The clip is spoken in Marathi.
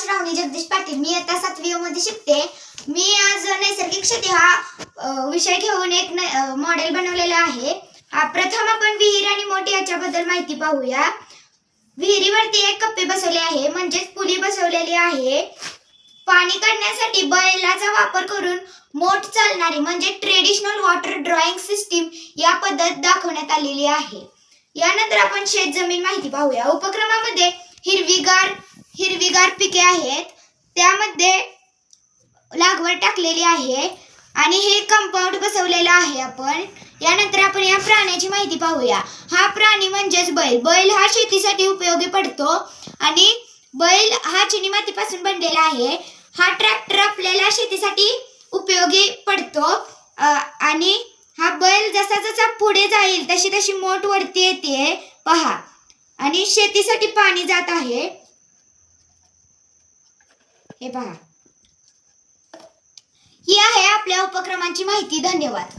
श्रावणी जगदीश पाटील मी आता सातवी मध्ये शिकते. मी आज नैसर्गिक शेती हा विषय घेऊन एक मॉडेल बनवलेला आहे. हा प्रथम आपण विहीर आणि मोठी याच्याबद्दल माहिती पाहूया. विहिरीवरती एक कप्पे बसवले आहे म्हणजेच पुली बसवलेली आहे. पाणी काढण्यासाठी बैलाचा वापर करून मोठ चालणारी म्हणजे ट्रेडिशनल वॉटर ड्रॉइंग सिस्टीम या पद्धत दाखवण्यात आलेली आहे. यानंतर आपण शेत जमीन माहिती पाहूया. उपक्रमामध्ये हिरवीगार हिरवीगार पिके आहेत. त्यामध्ये लागवड टाकलेली आहे आणि हे कंपाऊंड बसवलेलं आहे आपण. यानंतर आपण या प्राण्याची माहिती पाहूया. हा प्राणी म्हणजेच बैल. बैल हा शेतीसाठी उपयोगी पडतो आणि बैल हा चिनी मातीपासून बनलेला आहे. हा ट्रॅक्टर आपल्याला शेतीसाठी उपयोगी पडतो आणि हा बैल जसा जसा पुढे जाईल तशी तशी मोठ वरती येते. पहा. आणि शेतीसाठी पाणी जात आहे. हे पहा ही आहे आपल्या उपक्रमांची माहिती. धन्यवाद.